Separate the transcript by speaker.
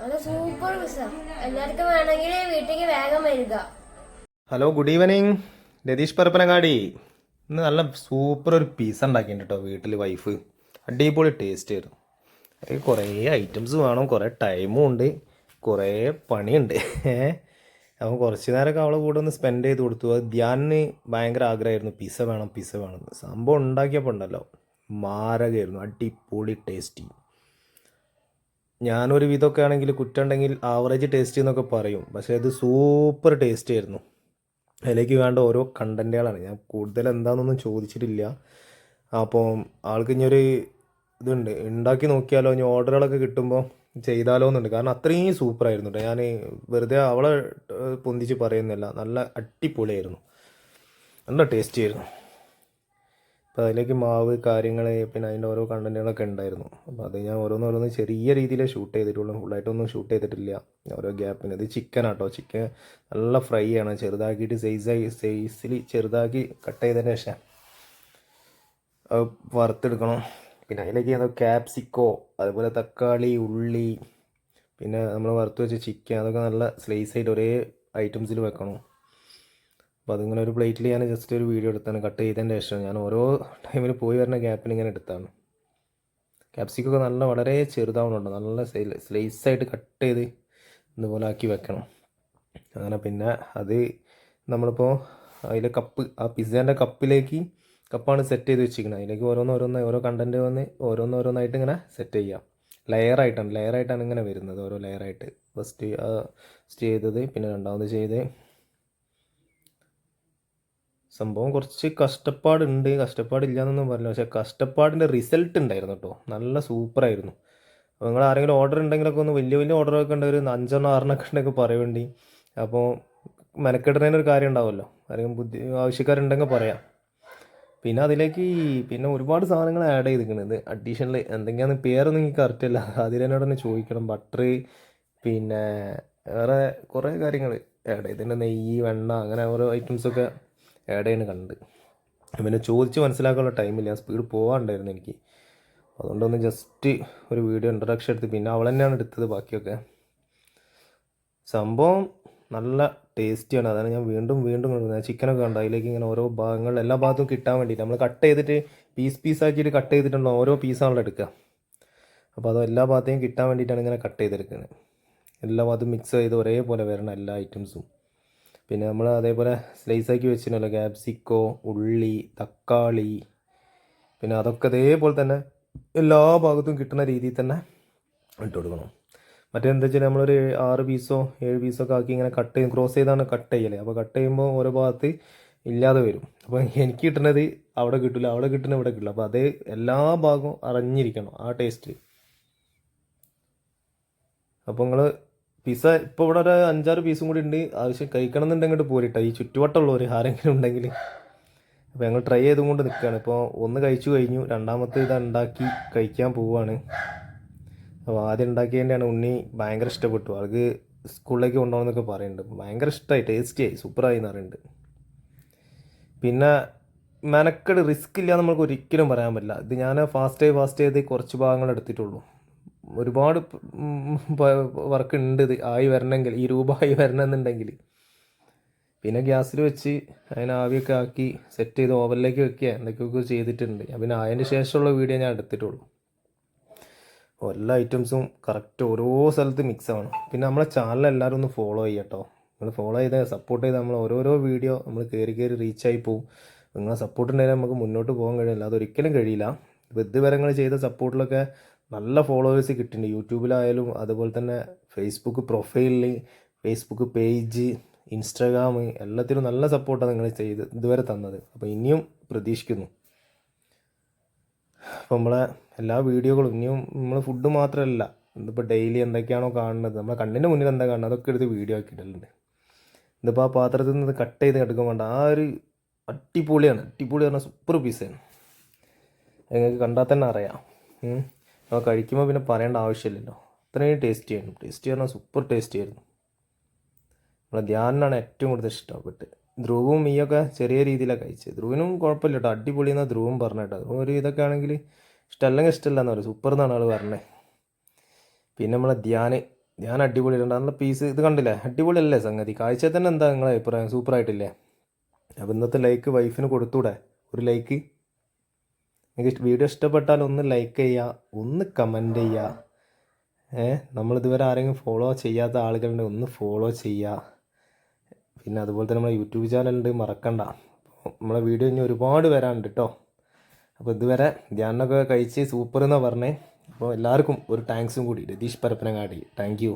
Speaker 1: Super എല്ലാവർക്കും വേണമെങ്കിൽ വീട്ടിലേക്ക് വേഗം വരിക.
Speaker 2: Hello good evening Ratheesh Parappanangadi. ഇന്ന് നല്ല സൂപ്പർ ഒരു പീസ ഉണ്ടാക്കിയിട്ടുണ്ട് കേട്ടോ വീട്ടിൽ വൈഫ് അടിപൊളി ടേസ്റ്റ് ആയിരുന്നു. അതിൽ കുറേ ഐറ്റംസ് വേണം കുറേ ടൈമും ഉണ്ട് കുറേ പണിയുണ്ട്. അപ്പോൾ കുറച്ച് നേരമൊക്കെ അവളെ കൂടെ ഒന്ന് സ്പെൻഡ് ചെയ്ത് കൊടുത്തു. അത് ധ്യാനിന് ഭയങ്കര ആഗ്രഹമായിരുന്നു. പിസ വേണം പിസ വേണം. സംഭവം ഉണ്ടാക്കിയപ്പോൾ ഉണ്ടല്ലോ. മാരകമായിരുന്നു അടിപൊളി ടേസ്റ്റി ഞാനൊരു വിധമൊക്കെ ആണെങ്കിൽ കുറ്റുണ്ടെങ്കിൽ ആവറേജ് ടേസ്റ്റ് എന്നൊക്കെ പറയും. പക്ഷേ അത് സൂപ്പർ ടേസ്റ്റ് ആയിരുന്നു. അതിലേക്ക് വേണ്ട ഓരോ കണ്ടന്റുകളാണ് ഞാൻ കൂടുതൽ എന്താണെന്നൊന്നും ചോദിച്ചിട്ടില്ല. അപ്പോൾ ആൾക്ക് ഒരു ഇതുണ്ട്. ഉണ്ടാക്കി നോക്കിയാലോ? ഇനി ഓർഡറുകളൊക്കെ കിട്ടുമ്പോൾ ചെയ്താലോ എന്നുണ്ട് കാരണം അത്രയും സൂപ്പറായിരുന്നു ഞാൻ വെറുതെ അവളെ പൊന്തിച്ച് പറയുന്നില്ല. നല്ല അടിപൊളിയായിരുന്നു. നല്ല ടേസ്റ്റി ആയിരുന്നു. അപ്പോൾ അതിലേക്ക് മാവ് കാര്യങ്ങൾ പിന്നെ അതിന്റെ ഓരോ കണ്ടന്റുകളൊക്കെ ഉണ്ടായിരുന്നു. അപ്പോൾ അത് ഞാൻ ഓരോന്നോരോന്ന് ചെറിയ രീതിയിൽ ഷൂട്ട് ചെയ്തിട്ടുള്ളൂ. ഫുള്ളായിട്ടൊന്നും ഷൂട്ട് ചെയ്തിട്ടില്ല. ഓരോ ഗ്യാപ്പിന് ഇത് ചിക്കൻ ആട്ടോ. ചിക്കൻ നല്ല ഫ്രൈ ആണ്. ചെറുതാക്കിയിട്ട് സൈസായി സൈസിൽ ചെറുതാക്കി കട്ട് ചെയ്തതിന് ശേഷം അത് വറുത്തെടുക്കണം. പിന്നെ അതിലേക്ക് ഏതോ ക്യാപ്സിക്കോ അതുപോലെ തക്കാളി ഉള്ളി പിന്നെ നമ്മൾ വറുത്ത് വെച്ച ചിക്കൻ അതൊക്കെ നല്ല സ്ലൈസ് ആയിട്ട് ഒരേ ഐറ്റംസിൽ വെക്കണം. അപ്പോൾ അതിങ്ങനെ ഒരു പ്ലേറ്റിൽ ഞാൻ ജസ്റ്റ് ഒരു വീഡിയോ എടുത്താണ്. കട്ട് ചെയ്തതിന്റെ ശേഷം ഞാൻ ഓരോ ടൈമിൽ പോയി വരുന്ന ഗ്യാപ്പിൽ ഇങ്ങനെ എടുത്താണ്. ക്യാപ്സിക്കൊക്കെ നല്ല വളരെ ചെറുതാവണുണ്ട് നല്ല സ്ലൈസ് ആയിട്ട് കട്ട് ചെയ്ത് ഇതുപോലെ ആക്കി വെക്കണം. അങ്ങനെ പിന്നെ അത് നമ്മളിപ്പോൾ അതിലെ കപ്പ് ആ പിസ്സേന്റെ കപ്പിലേക്ക് കപ്പാണ് സെറ്റ് ചെയ്ത് വെച്ചിരിക്കുന്നത്. അതിലേക്ക് ഓരോന്ന് ഓരോന്ന് ഓരോ കണ്ടന്റ് വന്ന് ഓരോന്ന് ഓരോന്നായിട്ട് ഇങ്ങനെ സെറ്റ് ചെയ്യാം. ലെയറായിട്ടാണ് ലെയറായിട്ടാണ് ഇങ്ങനെ വരുന്നത് ഓരോ ലെയറായിട്ട് ഫസ്റ്റ് ചെയ്തത് പിന്നെ രണ്ടാമത് ചെയ്ത് സംഭവം കുറച്ച് കഷ്ടപ്പാടുണ്ട്. കഷ്ടപ്പാടില്ല എന്നൊന്നും പറയില്ല പക്ഷേ കഷ്ടപ്പാടിന്റെ റിസൾട്ട് ഉണ്ടായിരുന്നു കേട്ടോ. നല്ല സൂപ്പറായിരുന്നു അപ്പോൾ നിങ്ങൾ ആരെങ്കിലും ഓർഡർ ഉണ്ടെങ്കിലൊക്കെ ഒന്ന് വലിയ വലിയ ഓർഡറൊക്കെ ഉണ്ട്. ഒരു അഞ്ചെണ്ണം ആറെണ്ണൊക്കെ ഉണ്ടെങ്കിൽ പറയേണ്ടി അപ്പോൾ മെനക്കെടുന്നതിന് ഒരു കാര്യം ഉണ്ടാവുമല്ലോ. ആരെങ്കിലും ബുദ്ധി ആവശ്യക്കാരുണ്ടെങ്കിൽ പറയാം. പിന്നെ അതിലേക്ക് പിന്നെ ഒരുപാട് സാധനങ്ങൾ ആഡ് ചെയ്തിരിക്കുന്നത് അഡീഷണൽ എന്തെങ്കിലും പേരൊന്നും എനിക്ക് കറക്റ്റ് അല്ല. അതിലെന്നോട് തന്നെ ചോദിക്കണം. ബട്ടർ പിന്നെ വേറെ കുറേ കാര്യങ്ങൾ ആഡ് ചെയ്തിട്ടുണ്ട്. നെയ്യ് വെണ്ണ അങ്ങനെ ഓരോ ഐറ്റംസൊക്കെ ആഡ് കണ്ടത് കണ്ട്. പിന്നെ ചോദിച്ച് മനസ്സിലാക്കാനുള്ള ടൈമില്ല സ്പീഡ് പോകാണ്ടായിരുന്നു എനിക്ക്. അതുകൊണ്ടൊന്ന് ജസ്റ്റ് ഒരു വീഡിയോ ഇൻട്രഡക്ഷൻ എടുത്ത് പിന്നെ അവൾ തന്നെയാണ് എടുത്തത് ബാക്കിയൊക്കെ. സംഭവം നല്ല ടേസ്റ്റിയാണ് അതാണ് ഞാൻ വീണ്ടും വീണ്ടും കൊണ്ടുവന്നത് ചിക്കനൊക്കെ കണ്ടു. അതിലേക്ക് ഇങ്ങനെ ഓരോ ഭാഗങ്ങൾ എല്ലാ ഭാഗത്തും കിട്ടാൻ വേണ്ടിയിട്ട് നമ്മൾ കട്ട് ചെയ്തിട്ട് പീസ് പീസ് ആക്കിയിട്ട് കട്ട് ചെയ്തിട്ടുണ്ടോ ഓരോ പീസാണല്ലോ എടുക്കുക. അപ്പോൾ അത് എല്ലാ ഭാഗത്തെയും കിട്ടാൻ വേണ്ടിയിട്ടാണ് ഇങ്ങനെ കട്ട് ചെയ്തെടുക്കുന്നത്. എല്ലാ ഭാഗത്തും മിക്സ് ചെയ്ത് ഒരേപോലെ വരണം എല്ലാ ഐറ്റംസും പിന്നെ നമ്മൾ അതേപോലെ സ്ലൈസ് ആക്കി വെച്ചിട്ടുണ്ടല്ലോ ക്യാപ്സിക്കോ ഉള്ളി തക്കാളി പിന്നെ അതൊക്കെ അതേപോലെ തന്നെ എല്ലാ ഭാഗത്തും കിട്ടുന്ന രീതിയിൽ തന്നെ ഇട്ട് കൊടുക്കണം. മറ്റേന്താ വെച്ചാൽ നമ്മളൊരു ആറ് പീസോ ഏഴ് പീസോ ഒക്കെ ആക്കി ഇങ്ങനെ കട്ട് ചെയ്യും ക്രോസ് ചെയ്താണ് കട്ട് ചെയ്യൽ. അപ്പോൾ കട്ട് ചെയ്യുമ്പോൾ ഓരോ ഭാഗത്ത് ഇല്ലാതെ വരും. അപ്പോൾ എനിക്ക് കിട്ടുന്നത് അവിടെ കിട്ടില്ല അവിടെ കിട്ടുന്ന ഇവിടെ കിട്ടില്ല അപ്പോൾ അത് എല്ലാ ഭാഗവും അറിഞ്ഞിരിക്കണം ആ ടേസ്റ്റ് അപ്പോൾ നിങ്ങൾ പിസ്സ ഇപ്പോൾ ഇവിടെ ഒരു അഞ്ചാറ് പീസും കൂടി ഉണ്ട്. ആവശ്യം കഴിക്കണം എന്നുണ്ടെങ്കിൽ പോരിട്ടോ. ഈ ചുറ്റുവട്ടമുള്ളവർ ആരെങ്കിലും ഉണ്ടെങ്കിൽ. അപ്പോൾ ഞങ്ങൾ ട്രൈ ചെയ്തും കൊണ്ട് നിൽക്കുകയാണ് ഇപ്പോൾ ഒന്ന് കഴിച്ചു കഴിഞ്ഞു. രണ്ടാമത്തെ ഇത് ഉണ്ടാക്കി കഴിക്കാൻ പോവുകയാണ് അപ്പോൾ ആദ്യം ഉണ്ടാക്കിയതിന്റെയാണ് ഉണ്ണി ഭയങ്കര ഇഷ്ടപ്പെട്ടു. ആൾക്ക് സ്കൂളിലേക്ക് കൊണ്ടുപോകണമെന്നൊക്കെ പറയുന്നുണ്ട്. ഭയങ്കര ഇഷ്ടമായി ടേസ്റ്റിയായി സൂപ്പറായി എന്ന് പറയുന്നുണ്ട്. പിന്നെ മെനക്കെട് റിസ്ക് ഇല്ല നമുക്ക് ഒരിക്കലും പറയാൻ പറ്റില്ല. ഇത് ഞാൻ ഫാസ്റ്റ് ആയി ഫാസ്റ്റ് ചെയ്ത് കുറച്ച് ഭാഗങ്ങൾ എടുത്തിട്ടുള്ളൂ. ഒരുപാട് വർക്ക് ഉണ്ട് ഇത് ആയി വരണമെങ്കിൽ ഈ രൂപ ആയി വരണമെന്നുണ്ടെങ്കിൽ പിന്നെ ഗ്യാസിൽ വെച്ച് അതിനെ ആവിയൊക്കെ ആക്കി സെറ്റ് ചെയ്ത് ഓവനിലേക്ക് വെക്കുക എന്തൊക്കെയൊക്കെ ചെയ്തിട്ടുണ്ട്. പിന്നെ അതിന് ശേഷമുള്ള വീഡിയോ ഞാൻ എടുത്തിട്ടുള്ളൂ. എല്ലാ ഐറ്റംസും കറക്റ്റ് ഓരോ സ്ഥലത്ത് മിക്സ് ആവണം. പിന്നെ നമ്മളെ ചാനൽ എല്ലാവരും ഒന്ന് ഫോളോ ചെയ്യട്ടോ നമ്മൾ ഫോളോ ചെയ്ത് സപ്പോർട്ട് ചെയ്ത് നമ്മൾ ഓരോരോ വീഡിയോ നമ്മൾ കയറി കയറി റീച്ചായി പോകും നിങ്ങളെ സപ്പോർട്ട് ഉണ്ടെങ്കിൽ നമുക്ക് മുന്നോട്ട് പോകാൻ കഴിയില്ല. അതൊരിക്കലും കഴിയില്ല. ഇപ്പോൾ ചെയ്ത സപ്പോർട്ടിലൊക്കെ നല്ല ഫോളോവേഴ്സ് കിട്ടിയിട്ടുണ്ട്. യൂട്യൂബിലായാലും അതുപോലെ തന്നെ ഫേസ്ബുക്ക് പ്രൊഫൈലിൽ ഫേസ്ബുക്ക് പേജ് ഇൻസ്റ്റാഗ്രാം എല്ലാത്തിനും നല്ല സപ്പോർട്ടാണ് നിങ്ങൾ ചെയ്ത് ഇതുവരെ തന്നത്. അപ്പോൾ ഇനിയും പ്രതീക്ഷിക്കുന്നു. അപ്പോൾ നമ്മളെ എല്ലാ വീഡിയോകളും ഇനിയും നമ്മൾ ഫുഡ് മാത്രമല്ല ഇതിപ്പോൾ ഡെയിലി എന്തൊക്കെയാണോ കാണുന്നത് നമ്മളെ കണ്ണിന്റെ മുന്നിൽ എന്താ കാണുന്നത് അതൊക്കെ എടുത്ത് വീഡിയോ ആക്കിയിട്ടുണ്ട് ഇതിപ്പോൾ ആ പാത്രത്തിൽ നിന്ന് കട്ട് ചെയ്ത് എടുക്കാൻ വേണ്ട ആ ഒരു അടിപൊളിയാണ്. അടിപൊളി പറഞ്ഞാൽ സൂപ്പർ പീസാണ് നിങ്ങൾക്ക് കണ്ടാൽ തന്നെ അറിയാം. അപ്പോൾ കഴിക്കുമ്പോൾ പിന്നെ പറയേണ്ട ആവശ്യമില്ലല്ലോ. അത്രയും ടേസ്റ്റി ആയിരുന്നു. ടേസ്റ്റി പറഞ്ഞാൽ സൂപ്പർ ടേസ്റ്റി ആയിരുന്നു. നമ്മളെ ധ്യാനാണ് ഏറ്റവും കൂടുതൽ ഇഷ്ടപ്പെട്ട് ധ്രുവും ഈയൊക്കെ ചെറിയ രീതിയിലാണ് കഴിച്ചത്. ധ്രുവിനും കുഴപ്പമില്ല കേട്ടോ. അടിപൊളി എന്നാണ് ധ്രുവും പറഞ്ഞു കേട്ടോ. ഒരു ഇതൊക്കെ ആണെങ്കിൽ ഇഷ്ടമല്ലെങ്കിൽ ഇഷ്ടമല്ല എന്ന് പറയും സൂപ്പർ എന്നാണ് ആൾ പറഞ്ഞത് പിന്നെ നമ്മളെ ധ്യാന്. ഞാൻ അടിപൊളി നല്ല പീസ് ഇത് കണ്ടില്ലേ? അടിപൊളിയല്ലേ സംഗതി? കാഴ്ച തന്നെ എന്താ നിങ്ങളെ അഭിപ്രായം? സൂപ്പറായിട്ടില്ലേ അപ്പം ഇന്നത്തെ ലൈക്ക് വൈഫിന് കൊടുത്തൂടെ? ഒരു ലൈക്ക് നിങ്ങൾക്ക് വീഡിയോ ഇഷ്ടപ്പെട്ടാൽ ഒന്ന് ലൈക്ക് ചെയ്യുക ഒന്ന് കമന്റ് ചെയ്യുക. ഏ നമ്മളിതുവരെ ആരെങ്കിലും ഫോളോ ചെയ്യാത്ത ആളുകളുണ്ട് ഒന്ന് ഫോളോ ചെയ്യുക. പിന്നെ അതുപോലെ തന്നെ നമ്മുടെ യൂട്യൂബ് ചാനലുണ്ട് മറക്കണ്ട. നമ്മളെ വീഡിയോ ഇനി ഒരുപാട് വരാനുണ്ട് കേട്ടോ അപ്പോൾ ഇതുവരെ ധ്യാനമൊക്കെ കഴിച്ച് സൂപ്പർ എന്നാണ് പറഞ്ഞേ. അപ്പോൾ എല്ലാവർക്കും ഒരു താങ്ക്സും കൂടി. രതീഷ് പരപ്പനങ്ങാടി. Thank you